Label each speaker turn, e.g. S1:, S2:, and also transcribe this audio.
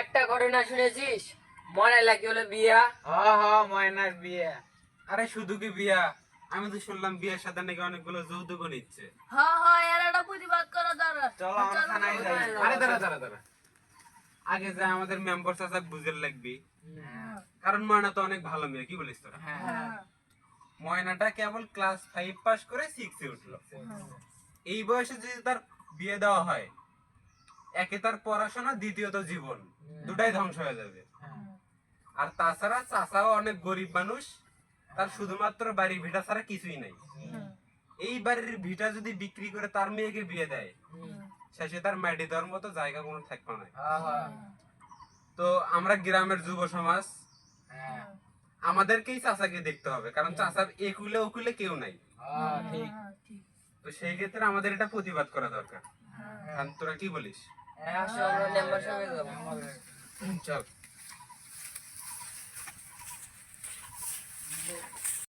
S1: একটা ঘটনা শুনেছিস? মনে লাগে হলো বিয়া।
S2: হ হ ময়নার বিয়ে।
S3: আরে শুধু কি বিয়া? আমি তো শুনলাম বিয়ের সাথে নাকি অনেকগুলো যৌতুকও নিচ্ছে।
S4: হ্যাঁ হ্যাঁ এর একটা প্রতিবাদ করা দরকার
S2: চলো আমরা থানায় যাই।
S3: আরে দাঁড়া দাঁড়া দাঁড়া। আগে যা আমাদের মেম্বার চাচা বুঝে লাগবি। কারণ ময়না তো অনেক ভালো মেয়ে কি বলিস তোরা?
S4: হ্যাঁ।
S3: ময়নাটা কেবল ক্লাস ফাইভ পাস করে সিক্সে উঠল। এই বয়সে যদি তার বিয়ে দেওয়া হয় একে তার পড়াশোনা দ্বিতীয়ত জীবন। দুটাই ধ্বংস হয়ে যাবে। আর তাছাড়া চাচাও অনেক গরিব মানুষ তার শুধুমাত্র বাড়ির ভিটা ছাড়া কিছুই নাই। এই বাড়ির ভিটা যদি বিক্রি করে তার মেয়েকে বিয়ে দেয় শেষে তার মাটি দেওয়ার মতো জায়গা কোনো থাকবে না।
S2: হ্যাঁ হ্যাঁ
S3: তো আমরা গ্রামের যুব সমাজ
S2: হ্যাঁ।
S3: আমাদেরকেই চাচাকে দেখতে হবে কারণ চাচার একুলে ওকুলে কেউ নাই।
S2: হ্যাঁ,
S3: তো সেই ক্ষেত্রে আমাদের এটা প্রতিবাদ করা দরকার। আর তোরা কি বলিস?
S1: হ্যাঁ আসো আমরা মেম্বার সঙ্গে যাব।
S3: চল।